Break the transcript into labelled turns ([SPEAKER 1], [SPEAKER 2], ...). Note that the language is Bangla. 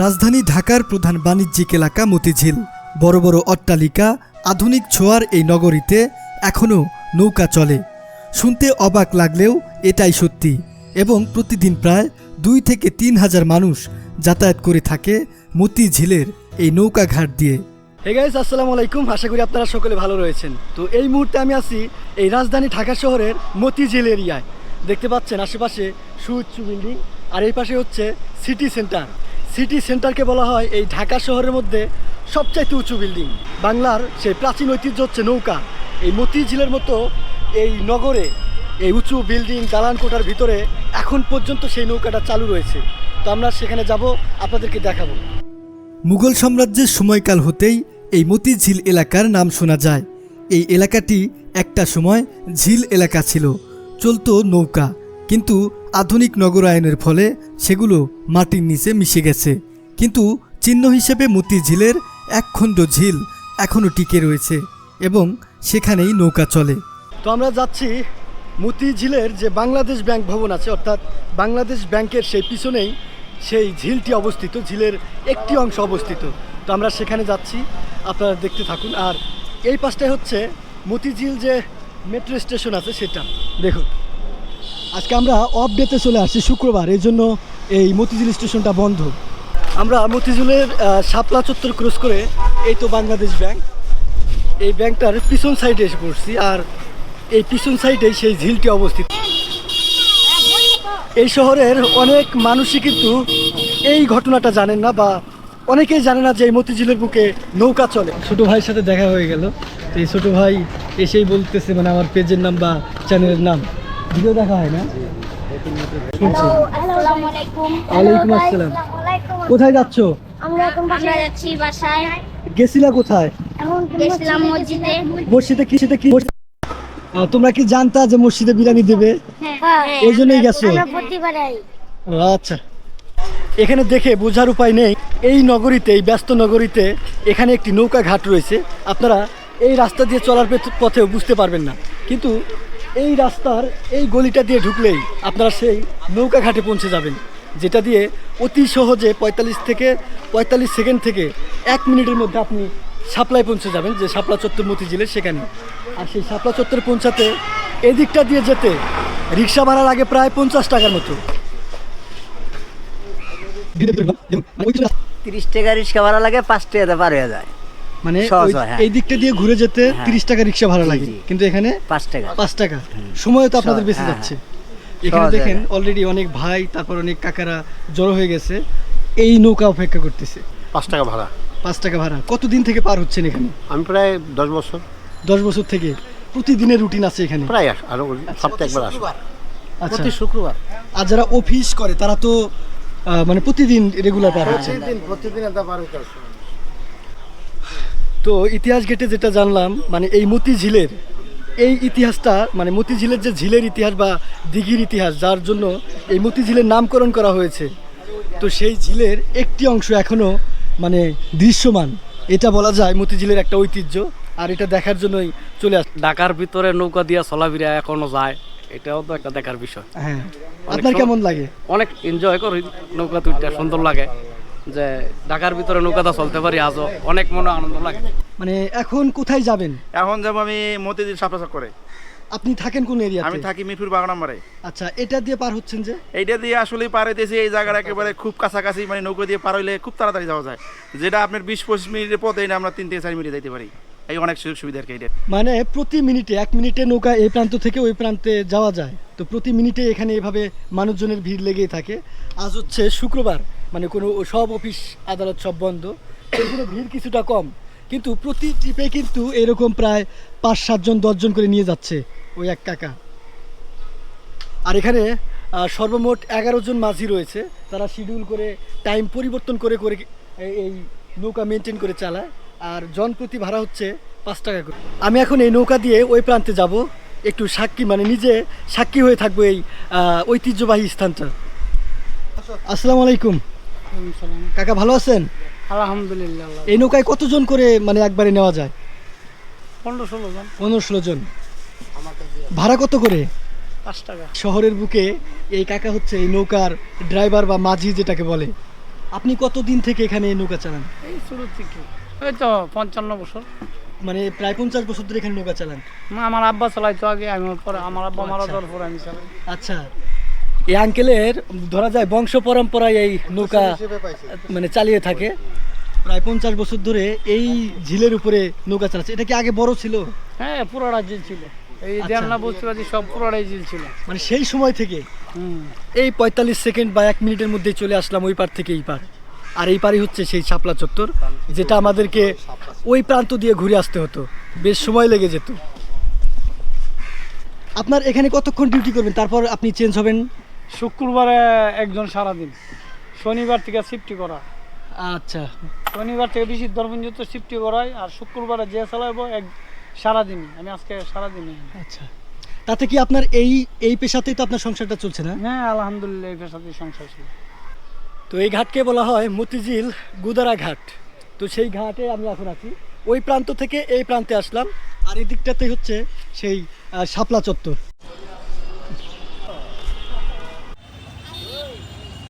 [SPEAKER 1] রাজধানী ঢাকার প্রধান বাণিজ্যিক এলাকা মতিঝিল। বড় বড় অট্টালিকা, আধুনিক ছোঁয়ার এই নগরীতে এখনও নৌকা চলে। শুনতে অবাক লাগলেও এটাই সত্যি এবং প্রতিদিন প্রায় দুই থেকে তিন হাজার মানুষ যাতায়াত করে থাকে মতিঝিলের এই নৌকা ঘাট দিয়ে। হে গাইস আসসালামু আলাইকুম। আশা করি আপনারা সকলে ভালো রয়েছেন। তো এই মুহূর্তে আমি আছি এই রাজধানী ঢাকা শহরের মতিঝিল এরিয়ায়। দেখতে পাচ্ছেন আশেপাশে সুউচ্চ বিল্ডিং আর এই পাশে হচ্ছে সিটি সেন্টার। সিটি সেন্টারকে বলা হয় এই ঢাকা শহরের মধ্যে সবচাইতে উঁচু বিল্ডিং। বাংলার সেই প্রাচীন ঐতিহ্য হচ্ছে নৌকা। এই মতিঝিলের মতো এই নগরে এই উঁচু বিল্ডিং দালান কোটার ভিতরে এখন পর্যন্ত সেই নৌকাটা চালু রয়েছে। তো আমরা সেখানে যাব, আপনাদেরকে দেখাবো। মুঘল সাম্রাজ্যের সময়কাল হতেই এই মতিঝিল এলাকার নাম শোনা যায়। এই এলাকাটি একটা সময় ঝিল এলাকা ছিল। চলতো নৌকা। কিন্তু আধুনিক নগরায়নের ফলে সেগুলো মাটির নিচে মিশে গেছে। কিন্তু চিহ্ন হিসেবে মতিঝিলের একখণ্ড ঝিল এখনও টিকে রয়েছে এবং সেখানেই নৌকা চলে। তো আমরা যাচ্ছি মতিঝিলের যে বাংলাদেশ ব্যাংক ভবন আছে, অর্থাৎ বাংলাদেশ ব্যাংকের সেই পিছনেই সেই ঝিলটি অবস্থিত, ঝিলের একটি অংশ অবস্থিত। তো আমরা সেখানে যাচ্ছি, আপনারা দেখতে থাকুন। আর এই পাশটায় হচ্ছে মতিঝিল যে মেট্রো স্টেশন আছে সেটা। দেখুন। আজকে আমরা অফ ডেতে চলে আসছি শুক্রবার, এই জন্য এই মতিঝিল স্টেশনটা বন্ধ। আমরা মতিঝিলের শাপলা চত্বর ক্রস করে, এই তো বাংলাদেশ ব্যাংক এই ব্যাংকটার পিছন সাইডে এসে পড়ছি, আর এই পিছন সাইডেই সেই ঝিলটি অবস্থিত। এই শহরের অনেক মানুষই কিন্তু এই ঘটনাটা জানেন না, বা অনেকেই জানে না যে এই মতিঝিলের বুকে নৌকা চলে। ছোট ভাইয়ের সাথে দেখা হয়ে গেল। তো এই ছোট ভাই এসেই বলতেছে মানে আমার পেজের নাম বা চ্যানেলের নাম। ভিডিও দেখা হয় না? শুনছি।
[SPEAKER 2] আলাইকুম
[SPEAKER 1] ওয়ালাইকুম আসসালাম। কোথায় যাচ্ছ?
[SPEAKER 2] আমরা এখন আমরা যাচ্ছি বাসায়।
[SPEAKER 1] গেছিলা কোথায়?
[SPEAKER 2] এখন গেছিলাম মসজিদে।
[SPEAKER 1] মসজিদে কি সেটা কি? তোমরা কি জানতা যে মসজিদে বিরিয়ানি দেবে?
[SPEAKER 2] হ্যাঁ
[SPEAKER 1] এই জন্যই গেছো? ও, আচ্ছা। এখানে দেখে বোঝার উপায় নেই। এই নগরীতে এই ব্যস্ত নগরীতে এখানে একটি নৌকা ঘাট রয়েছে। আপনারা এই রাস্তা দিয়ে চলার পথেও বুঝতে পারবেন না। কিন্তু এই রাস্তার এই গলিটা দিয়ে ঢুকলেই আপনারা সেই নৌকা ঘাটে পৌঁছে যাবেন, যেটা দিয়ে অতি সহজে পঁয়তাল্লিশ থেকে পঁয়তাল্লিশ সেকেন্ড থেকে এক মিনিটের মধ্যে আপনি সাপ্লাই পৌঁছে যাবেন, যে শাপলা চত্বর মতিঝিলের সেখানে। আর সেই শাপলা চত্বরে পৌঁছাতে এদিকটা দিয়ে যেতে রিক্সা ভাড়া লাগে প্রায় পঞ্চাশ টাকার মতো।
[SPEAKER 3] তিরিশ টাকা রিক্সা ভাড়া লাগে পাঁচ টাকাতে পার হয়ে যায়।
[SPEAKER 1] মানে
[SPEAKER 3] হয়।
[SPEAKER 1] এই দিকটা দিয়ে ঘুরে যেতে
[SPEAKER 3] হ্যাঁ।
[SPEAKER 1] তিরিশ টাকা রিক্সা ভাড়া লাগে। কিন্তু এখানে
[SPEAKER 3] পাঁচ টাকা।
[SPEAKER 1] পাঁচ টাকা। সময় তো আপনাদের বেঁচে
[SPEAKER 3] হ্যাঁ,
[SPEAKER 1] যাচ্ছে। এখানে দেখেন অলরেডি অনেক ভাই তারপর অনেক কাকারা জড়ো হয়ে গেছে। এই নৌকা অপেক্ষা করতেছে।
[SPEAKER 4] পাঁচ টাকা ভাড়া।
[SPEAKER 1] পাঁচ টাকা ভাড়া। কতদিন থেকে পার হচ্ছেন এখানে?
[SPEAKER 4] আমি প্রায় দশ বছর।
[SPEAKER 1] দশ বছর থেকে। প্রতিদিনের রুটিন আছে এখানে?
[SPEAKER 4] প্রায় আরও সপ্তাহে একবার
[SPEAKER 1] আচ্ছা।
[SPEAKER 3] শুক্রবার।
[SPEAKER 1] আর যারা অফিস করে তারা তো আহ, মানে প্রতিদিন রেগুলার পার হচ্ছে
[SPEAKER 4] প্রতিদিন প্রতিদিন বার হতে আসে।
[SPEAKER 1] তো ইতিহাস ঘেটে যেটা জানলাম মানে এই মতি ঝিলের এই ইতিহাসটা মানে মতি ঝিলের যে ঝিলের ইতিহাস বা দিঘির ইতিহাস যার জন্য এই মতি ঝিলের নামকরণ করা হয়েছে তো সেই ঝিলের একটি অংশ এখনও মানে দৃশ্যমান। এটা বলা যায় মতি ঝিলের একটা ঐতিহ্য আর এটা দেখার জন্যই চলে আস
[SPEAKER 5] ঢাকার ভিতরে নৌকা দিয়া চলাফেরা এখনও যায় এটাও তো একটা দেখার বিষয়।
[SPEAKER 1] হ্যাঁ। আপনার কেমন লাগে?
[SPEAKER 5] অনেক এনজয় করি নৌকা তুইটা সুন্দর লাগে। যে ঢাকার ভিতরে নৌকাটা চলতে পারি আজও অনেক মনে আনন্দ লাগে।
[SPEAKER 1] মানে এখন কোথায় যাবেন?
[SPEAKER 6] এখন যাব আমি মতিঝিল সাপড়াচাপ করে।
[SPEAKER 1] আপনি থাকেন কোন এরিয়াতে?
[SPEAKER 6] আমি থাকি মিঠুর বাগান নাম্বারে।
[SPEAKER 1] আচ্ছা এটা দিয়ে পার হচ্ছেন যে?
[SPEAKER 6] এইটা দিয়ে আসলে পার হইতেছি এই জায়গাটা একেবারে খুব কাছাকাছি মানে নৌকা দিয়ে পার হইলে খুব তাড়াতাড়ি যাওয়া যায়। যেটা আপনার বিশ পঁচিশ মিনিটের পথে এটা আমরা তিন থেকে চার মিনিটে যাইতে পারি। এই অনেক সুযোগ সুবিধা আর কি এটা
[SPEAKER 1] মানে প্রতি মিনিটে এক মিনিটে নৌকা এই প্রান্ত থেকে ওই প্রান্তে যাওয়া যায়। তো প্রতি মিনিটে এখানে এভাবে মানুষজনের ভিড় লেগেই থাকে। আজ হচ্ছে শুক্রবার। মানে কোনো সব অফিস, আদালত সব বন্ধ। জন্য ভিড় কিছুটা কম। কিন্তু প্রতি ট্রিপে কিন্তু এরকম প্রায় পাঁচ, সাতজন, দশজন করে নিয়ে যাচ্ছে ওই এক কাকা। আর এখানে সর্বমোট এগারো জন মাঝি রয়েছে। তারা শিডিউল করে টাইম পরিবর্তন করে করে এই নৌকা মেনটেন করে চালায়। আর জন প্রতি ভাড়া হচ্ছে পাঁচ টাকা করে। আমি এখন এই নৌকা দিয়ে ওই প্রান্তে যাব। একটু সাক্ষী মানে নিজে সাক্ষী হয়ে থাকব এই ঐতিহ্যবাহী স্থানটা। আসসালামু আলাইকুম। কাকা ভালো আছেন?
[SPEAKER 3] আলহামদুলিল্লাহ
[SPEAKER 1] এই নৌকায় কতজন করে মানে একবারে নেওয়া যায়?
[SPEAKER 3] পনেরো ষোলো জন।
[SPEAKER 1] পনেরো ষোলো জন। ভাড়া কত করে?
[SPEAKER 3] পাঁচ টাকা।
[SPEAKER 1] শহরের বুকে এই কাকা হচ্ছে এই নৌকার ড্রাইভার বা মাঝি যেটাকে বলে। আপনি কতদিন থেকে এখানে এই নৌকা চালান?
[SPEAKER 3] এই শুরু থেকে। এই তো পঞ্চান্ন বছর।
[SPEAKER 1] মানে প্রায় পঞ্চাশ বছর ধরে এখানে নৌকা চালান।
[SPEAKER 3] না, আমার আব্বা চালাইতো আগে আমি পরে আমার আব্বা মারা যাওয়ার পরে আমি চালাই।
[SPEAKER 1] আচ্ছা। এই আঙ্কেলের ধরা যায় বংশ পরম্পরায় এই নৌকা মানে চালিয়ে থাকে। প্রায় পঞ্চাশ বছর ধরে এই ঝিলের উপরে নৌকা চালাচ্ছে। এটা কি আগে বড় ছিল?
[SPEAKER 3] হ্যাঁ পুরোটা ঝিল ছিল। এই
[SPEAKER 1] আচ্ছা।
[SPEAKER 3] দেড়না বস্তু বাজি সব পুরোটাই জিল ছিল।
[SPEAKER 1] মানে সেই সময় থেকে এই পঁয়তাল্লিশ সেকেন্ড বা এক মিনিটের মধ্যে চলে আসলাম ওই পার থেকে এই পার। আর এই পারই হচ্ছে সেই শাপলা চত্বর যেটা আমাদেরকে ওই প্রান্ত দিয়ে ঘুরে আসতে হতো। বেশ সময় লেগে যেত। আপনার এখানে কতক্ষণ ডিউটি করবেন? তারপর আপনি চেঞ্জ হবেন।
[SPEAKER 3] শুক্রবারে একজন সারাদিন। শনিবার থেকে শিফটি করা।
[SPEAKER 1] আচ্ছা।
[SPEAKER 3] শনিবার থেকে বেশি পর্যন্ত শিফটি করাই আর শুক্রবারে যে চালাইবো এক সারাদিনই। আমি আজকে সারাদিনই।
[SPEAKER 1] আচ্ছা। তাতে কি আপনার এই এই পেশাতেই তো আপনার সংসারটা চলছে না?
[SPEAKER 3] হ্যাঁ আলহামদুলিল্লাহ এই পেশাতে সংসার ছিল
[SPEAKER 1] তো এই ঘাটকে বলা হয় মতিঝিল গুদারা ঘাট। তো সেই ঘাটে আমি এখন আছি। ওই প্রান্ত থেকে এই প্রান্তে আসলাম। আর এই দিকটাতে হচ্ছে সেই শাপলা চত্বর।